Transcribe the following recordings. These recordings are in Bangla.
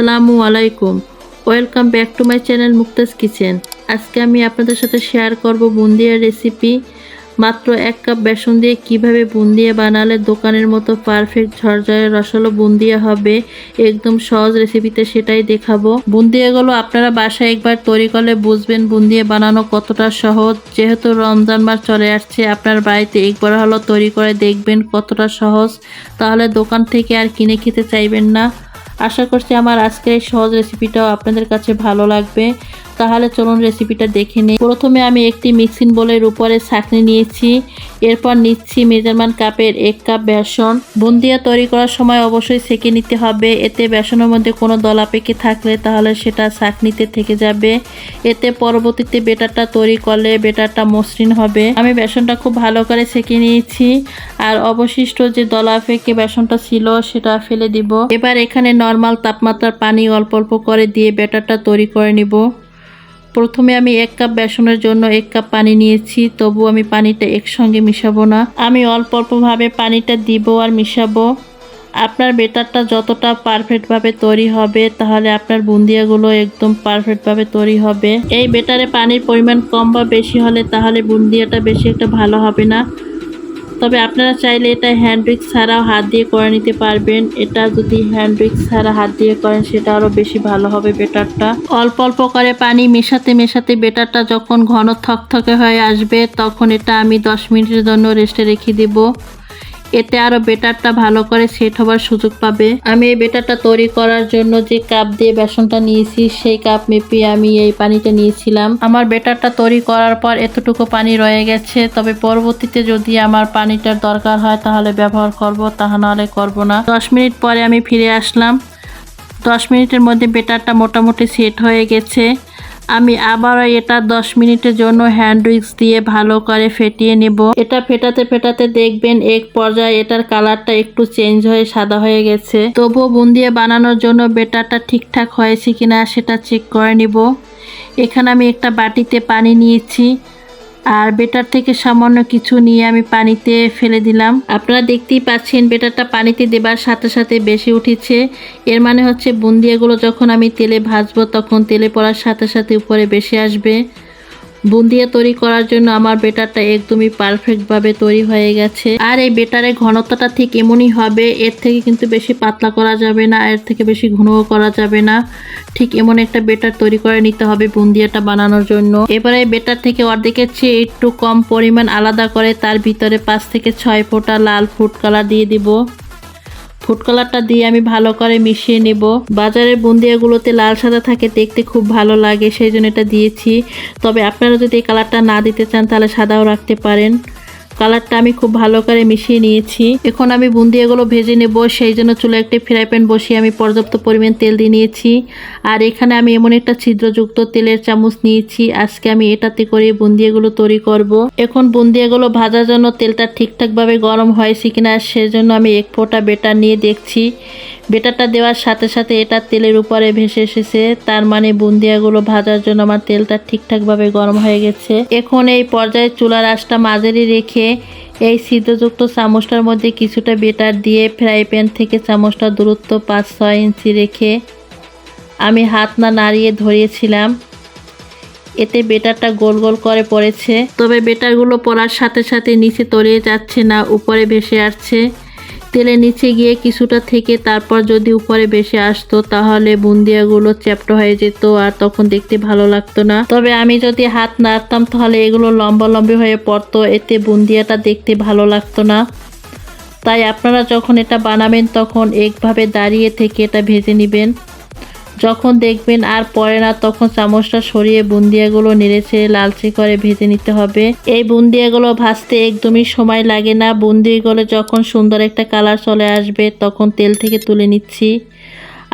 আসসালামু আলাইকুম। Welcome back to my channel Mukta's kitchen আজকে আমি আপনাদের সাথে শেয়ার করব বুন্দিয়ার রেসিপি মাত্র এক কাপ বেসন দিয়ে কীভাবে বুন্দিয়া বানালে দোকানের মতো পারফেক্ট ঝরঝরে রসালো বুন্দিয়া হবে, একদম সহজ রেসিপিতে সেটাই দেখাবো। বুন্দিয়াগুলো আপনারা বাসায় একবার তৈরি করলে বুঝবেন বুন্দিয়া বানানো কতটা সহজ। যেহেতু রমজান মাস চলে আসছে, আপনার বাড়িতে একবার হলো তৈরি করে দেখবেন কতটা সহজ। তাহলে দোকান থেকে আর কিনে খেতে চাইবেন না। আশা করছি আমার আজকের এই সহজ রেসিপিটাও আপনাদের কাছে ভালো লাগবে। তাহলে চলুন রেসিপিটা দেখে নিই। প্রথমে আমি একটি মিক্সিং বোলের উপরে ছাঁকনি নিয়েছি। এরপর নিচ্ছি মেজারমান কাপের এক কাপ বেসন। বুন্দিয়া তৈরি করার সময় অবশ্যই সেকে নিতে হবে। এতে বেসনের মধ্যে কোনো দলা পেকে থাকলে তাহলে সেটা ছাঁকনিতে থেকে যাবে। এতে পরবর্তীতে বেটারটা তৈরি করলে বেটারটা মসৃণ হবে। আমি বেসনটা খুব ভালো করে সেকে নিয়েছি। আর অবশিষ্ট যে দলা পেকে বেসনটা ছিল সেটা ফেলে দিব। এবার এখানে নর্মাল তাপমাত্রার পানি অল্প অল্প করে দিয়ে বেটারটা তৈরি করে নিব। প্রথমে আমি এক কাপ বেসনের জন্য এক কাপ পানি নিয়েছি তবু আমি পানিটা একসঙ্গে মিশাবো না। আমি অল্প অল্পভাবে পানিটা দিব আর মিশাবো। আপনার বেটারটা যতটা পারফেক্টভাবে তৈরি হবে, তাহলে আপনার বুন্দিয়াগুলো একদম পারফেক্টভাবে তৈরি হবে। এই বেটারে পানির পরিমাণ কম বা বেশি হলে তাহলে বুন্দিয়াটা বেশি একটা ভালো হবে না। তবে আপনারা চাইলে এটা হ্যান্ড রিক্স ছাড়াও হাত দিয়ে করে নিতে পারবেন। এটা যদি হ্যান্ড রিক্স ছাড়া হাত দিয়ে করেন, সেটা আরও বেশি ভালো হবে বেটারটা। অল্প অল্প করে পানি মেশাতে মেশাতে বেটারটা যখন ঘন থকথকে হয়ে আসবে, তখন এটা আমি দশ মিনিটের জন্য রেস্টে রেখে দিব। এতে আরও বেটারটা ভালো করে সেট হবার সুযোগ পাবে। আমি এই বেটারটা তৈরি করার জন্য যে কাপ দিয়ে বেসনটা নিয়েছি, সেই কাপ মেপে আমি এই পানিটা নিয়েছিলাম। আমার বেটারটা তৈরি করার পর এতটুকু পানি রয়ে গেছে, তবে পরবর্তীতে যদি আমার পানিটার দরকার হয় তাহলে ব্যবহার করব তাহা নাহলে করব না। দশ মিনিট পরে আমি ফিরে আসলাম। দশ মিনিটের মধ্যে বেটারটা মোটামুটি সেট হয়ে গেছে। আমি আবারও এটা দশ মিনিটের জন্য হ্যান্ড উইক্স দিয়ে ভালো করে ফেটিয়ে নেব। এটা ফেটাতে ফেটাতে দেখবেন এক পর্যায়ে এটার কালারটা একটু চেঞ্জ হয়ে সাদা হয়ে গেছে। তবুও বুন্দিয়ে বানানোর জন্য বেটারটা ঠিকঠাক হয়েছে কিনা সেটা চেক করে নিব। এখানে আমি একটা বাটিতে পানি নিয়েছি। আর বেটার থেকে সামান্য কিছু নিয়ে আমি পানিতে ফেলে দিলাম। আপনারা দেখতেই পাচ্ছেন বেটারটা পানিতে দেবার সাথে সাথে বেশি উঠেছে। এর মানে হচ্ছে বুন্দিয়াগুলো যখন আমি তেলে ভাজবো তখন তেলে পড়ার সাথে সাথে উপরে বেশি আসবে। বুন্দিয়া তৈরি করার জন্য আমার বেটারটা একদমই পারফেক্টভাবে তৈরি হয়ে গেছে। আর এই বেটারের ঘনত্বটা ঠিক এমনই হবে, এর থেকে কিন্তু বেশি পাতলা করা যাবে না, এর থেকে বেশি ঘনও করা যাবে না। ঠিক এমন একটা বেটার তৈরি করে নিতে হবে বুন্দিয়াটা বানানোর জন্য। এবারে এই বেটার থেকে অর্ধেকের চেয়ে একটু কম পরিমাণ আলাদা করে তার ভিতরে পাঁচ থেকে ছয় ফোঁটা লাল ফুড কালার দিয়ে দিব। ফুড কালারটা দিয়ে আমি ভালো করে মিশিয়ে নেব। বাজারের বুন্দিয়াগুলোতে লাল সাদা থাকে, দেখতে খুব ভালো লাগে, সেই জন্য এটা দিয়েছি। তবে আপনারা যদি এই কালারটা না দিতে চান, তাহলে সাদাও রাখতে পারেন। কালারটা আমি খুব ভালো করে মিশিয়ে নিয়েছি। এখন আমি বুন্দিয়াগুলো ভেজে নেব, সেই জন্য চুলে একটি ফ্রাই প্যান বসিয়ে আমি পর্যাপ্ত পরিমাণ তেল দিয়ে নিয়েছি। আর এখানে আমি এমন একটা ছিদ্রযুক্ত তেলের চামচ নিয়েছি। আজকে আমি এটাতে করে বুন্দিয়াগুলো তৈরি করব। এখন বুন্দিয়াগুলো ভাজার জন্য তেলটা ঠিকঠাকভাবে গরম হয়েছে কিনা, সেজন্য আমি এক ফোঁটা বেটার নিয়ে দেখছি। বেটারটা দেওয়ার সাথে সাথে এটা তেলের উপরে ভেসে এসেছে। তার মানে বুন্দিয়াগুলো ভাজার জন্য আমার তেলটা ঠিকঠাকভাবে গরম হয়ে গেছে। এখন এই পর্যায়ে চুলার আঁচটা মাঝারি রেখে এই সিদ্ধযুক্ত চামচটার মধ্যে কিছুটা বেটার দিয়ে ফ্রাই প্যান থেকে চামচটা দূরত্ব পাঁচ, ছয় ইঞ্চি রেখে আমি হাত না নাড়িয়ে ধরিয়েছিলাম। এতে বেটারটা গোল গোল করে পড়েছে। তবে বেটারগুলো পড়ার সাথে সাথে নিচে তলিয়ে যাচ্ছে না, উপরে ভেসে আসছে। তেলে নিচে গিয়ে কিছুটা থেকে তারপর যদি উপরে বেশি আসতো, তাহলে বুন্দিয়াগুলো চ্যাপ্ট হয়ে যেত আর তখন দেখতে ভালো লাগতো না। তবে আমি যদি হাত নাড়তাম তাহলে এগুলো লম্বা লম্বি হয়ে পড়তো। এতে বুন্দিয়াটা দেখতে ভালো লাগতো না। তাই আপনারা যখন এটা বানাবেন, তখন একভাবে দাঁড়িয়ে থেকে এটা ভেজে নেবেন। যখন দেখবেন আর পরে না, তখন চামচটা সরিয়ে বুন্দিয়াগুলো নেড়েছে লালচে করে ভেজে নিতে হবে। এই বুন্দিয়াগুলো ভাজতে একদমই সময় লাগে না। বুন্দিয়াগুলো যখন সুন্দর একটা কালার চলে আসবে, তখন তেল থেকে তুলে নিচ্ছি।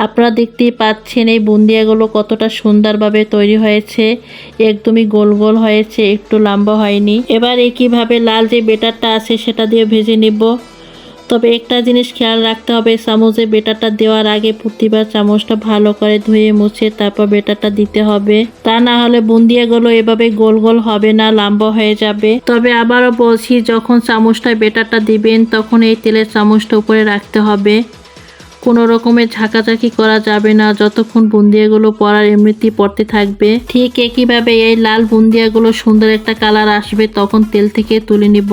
আপনারা দেখতেই পাচ্ছেন এই বুন্দিয়াগুলো কতটা সুন্দরভাবে তৈরি হয়েছে। একদমই গোল গোল হয়েছে, একটু লম্বা হয়নি। এবার একইভাবে লাল যে বেটারটা আছে, সেটা দিয়ে ভেজে নিব। তবে একটা জিনিস খেয়াল রাখতে হবে, চামচে বেটারটা দেওয়ার আগে প্রতিবার চামচটা ভালো করে ধুয়ে মুছে তারপর বেটারটা দিতে হবে। তা না হলে বুন্দিয়াগুলো এভাবে গোল গোল হবে না, লম্বা হয়ে যাবে। তবে আবারও বলছি, যখন চামচটা বেটারটা দিবেন, তখন এই তেলের চামচটা উপরে রাখতে হবে। কোনো রকমের ঝাঁকাঝাঁকি করা যাবে না, যতক্ষণ বুন্দিয়াগুলো পরার এমনিতেই পড়তে থাকবে। ঠিক একইভাবে এই লাল বুন্দিয়াগুলো সুন্দর একটা কালার আসবে, তখন তেল থেকে তুলে নিব।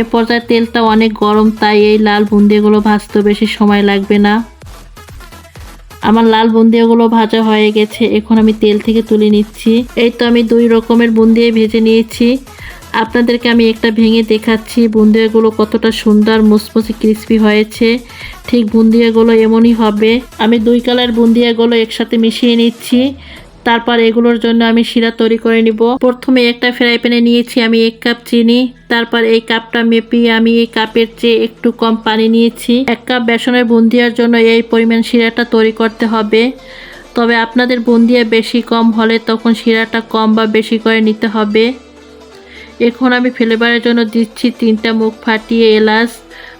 এ পর্যায়ে তেলটা অনেক গরম, তাই এই লাল বুন্দিয়াগুলো ভাজতে বেশি সময় লাগবে না। আমার লাল বুন্দিয়াগুলো ভাজা হয়ে গেছে, এখন আমি তেল থেকে তুলে নিচ্ছি। এই তো আমি দুই রকমের বুন্দিয়া ভেজে নিয়েছি। আপনাদেরকে আমি একটা ভেঙে দেখাচ্ছি বুন্দিয়াগুলো কতটা সুন্দর মুসমুসে ক্রিসপি হয়েছে। ঠিক বুন্দিয়াগুলো এমনই হবে। আমি দুই কালার বুন্দিয়াগুলো একসাথে মিশিয়ে নিচ্ছি। তারপর এগুলোর জন্য আমি শিরা তৈরি করে নিব। প্রথমে একটা ফ্রাই প্যানে নিয়েছি আমি এক কাপ চিনি, তারপর এই কাপটা মেপিয়ে আমি এই কাপের চেয়ে একটু কম পানি নিয়েছি। এক কাপ বেসনের বুন্দিয়ার জন্য এই পরিমাণ শিরাটা তৈরি করতে হবে। তবে আপনাদের বুন্দিয়া বেশি কম হলে তখন শিরাটা কম বা বেশি করে নিতে হবে। এখন আমি ফ্লেভারের জন্য দিচ্ছি তিনটা মুখ ফাটিয়ে এলাচ।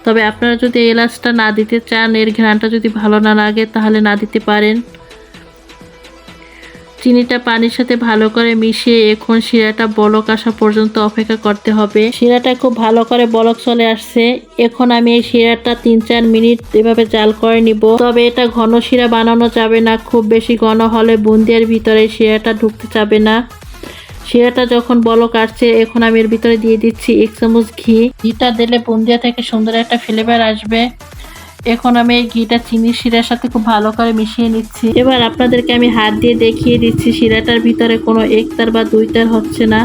তবে আপনারা যদি এলাচটা না দিতে চান, এর ঘ্রাণটা যদি ভালো না লাগে, তাহলে না দিতে পারেন। চিনিটা পানির সাথে ভালো করে মিশিয়ে এখন শিরাটা বলক আসা পর্যন্ত অপেক্ষা করতে হবে। শিরাটা খুব ভালো করে বলক চলে আসছে। এখন আমি এই শিরাটা তিন চার মিনিট এভাবে জাল করে নিব। তবে এটা ঘন শিরা বানানো যাবে না। খুব বেশি ঘন হলে বুন্দিয়ার ভিতরে শিরাটা ঢুকতে যাবে না। শিরাটা যখন বলক আসছে, এখন আমি এর ভিতরে দিয়ে দিচ্ছি এক চামচ ঘি। ঘিটা দিলে বুন্দিয়া থেকে সুন্দর একটা ফ্লেভার আসবে। এখন আমি এই ঘিটা চিনির শিরার সাথে খুব ভালো করে মিশিয়ে নিচ্ছি। এবার আপনাদেরকে আমি হাত দিয়ে দেখিয়ে দিচ্ছি, শিরাটার ভিতরে কোনো একতার বা দুইটার হচ্ছে না।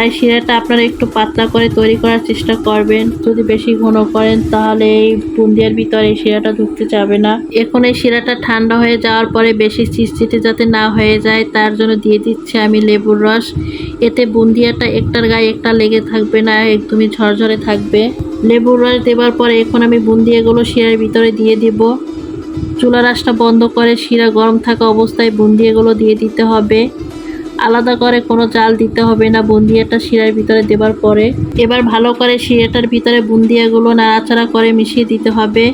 তাই শিরাটা আপনারা একটু পাতলা করে তৈরি করার চেষ্টা করবেন। যদি বেশি ঘন করেন তাহলে এই বুন্দিয়ার ভিতরে এই শিরাটা ঢুকতে যাবে না। এখন এই শিরাটা ঠান্ডা হয়ে যাওয়ার পরে বেশি চিটচিটে যাতে না হয়ে যায়, তার জন্য দিয়ে দিচ্ছি আমি লেবুর রস। এতে বুন্দিয়াটা একটার গায়ে একটা লেগে থাকবে না, একদমই ঝরঝরে থাকবে। লেবুর রস দেওয়ার পরে এখন আমি বুন্দিয়াগুলো শিরার ভিতরে দিয়ে দিব। চুলা রাসটা বন্ধ করে শিরা গরম থাকা অবস্থায় বুন্দিয়াগুলো দিয়ে দিতে হবে। আলাদা করে কোনো চাল দিতে হবে না, বুন্দিয়াটা শিরার ভিতরে দেবার পরে। এবার ভালো করে শিরাটার ভিতরে বুন্দিয়াগুলো নাড়াচাড়া করে মিশিয়ে দিতে হবে।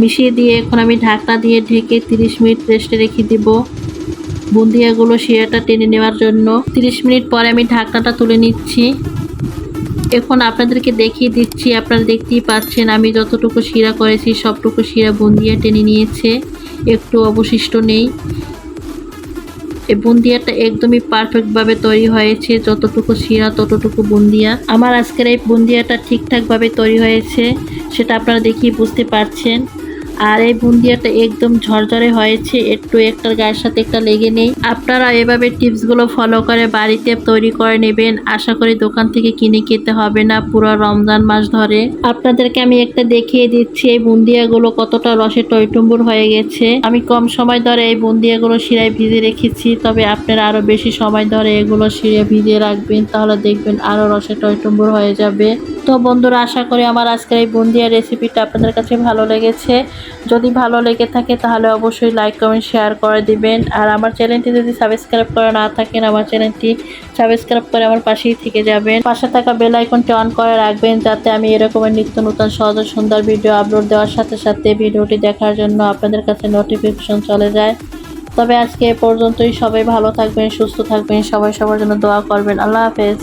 মিশিয়ে দিয়ে এখন আমি ঢাকনা দিয়ে ঢেকে 30 মিনিট রেস্টে রেখে দিব বুন্দিয়াগুলো শিরাটা টেনে নেওয়ার জন্য। 30 মিনিট পরে আমি ঢাকনাটা তুলে নিচ্ছি। এখন আপনাদেরকে দেখিয়ে দিচ্ছি, আপনারা দেখতেই পাচ্ছেন আমি যতটুকু শিরা করেছি সবটুকু শিরা বুন্দিয়া টেনে নিয়েছে। একটু অবশিষ্ট নেই। এই বুন্দিয়াটা একদমই পারফেক্টভাবে তৈরি হয়েছে। যতটুকু শিরা, ততটুকু বুন্দিয়া। আমার আজকের এই বুন্দিয়াটা ঠিকঠাকভাবে তৈরি হয়েছে, সেটা আপনারা দেখেই বুঝতে পারছেন। আর এই বুন্দিয়াটা একদম ঝরঝরে হয়েছে, একটু একটার গায়ের সাথে একটা লেগে নেই। আপনারা এভাবে টিপসগুলো ফলো করে বাড়িতে তৈরি করে নেবেন। আশা করি দোকান থেকে কিনে খেতে হবে না পুরো রমজান মাস ধরে। আপনাদেরকে আমি একটা দেখিয়ে দিচ্ছি, এই বুন্দিয়াগুলো কতটা রসে টইটুম্বুর হয়ে গেছে। আমি কম সময় ধরে এই বুন্দিয়াগুলো শিরায় ভিজে রেখেছি, তবে আপনারা আরও বেশি সময় ধরে এগুলো শিরে ভিজিয়ে রাখবেন, তাহলে দেখবেন আরও রসে টইটুম্বুর হয়ে যাবে। তো বন্ধুরা, আশা করি আমার আজকের এই বুন্দিয়া রেসিপিটা আপনাদের কাছে ভালো লেগেছে। যদি ভালো লেগে থাকে তাহলে অবশ্যই লাইক কমেন্ট শেয়ার করে দিবেন। আর আমার চ্যানেলটি যদি সাবস্ক্রাইব করে না থাকেন, আমার চ্যানেলটি সাবস্ক্রাইব করে আমার পাশেই থেকে যাবেন। পাশে থাকা বেল আইকনটি অন করে রাখবেন যাতে আমি এরকমের নিত্য নতুন, সহজ, সুন্দর ভিডিও আপলোড দেওয়ার সাথে সাথে ভিডিওটি দেখার জন্য আপনাদের কাছে নোটিফিকেশন চলে যায়। তবে আজকে এ পর্যন্তই। সবাই ভালো থাকবেন, সুস্থ থাকবেন, সবাই সবার জন্য দোয়া করবেন। আল্লাহ হাফেজ।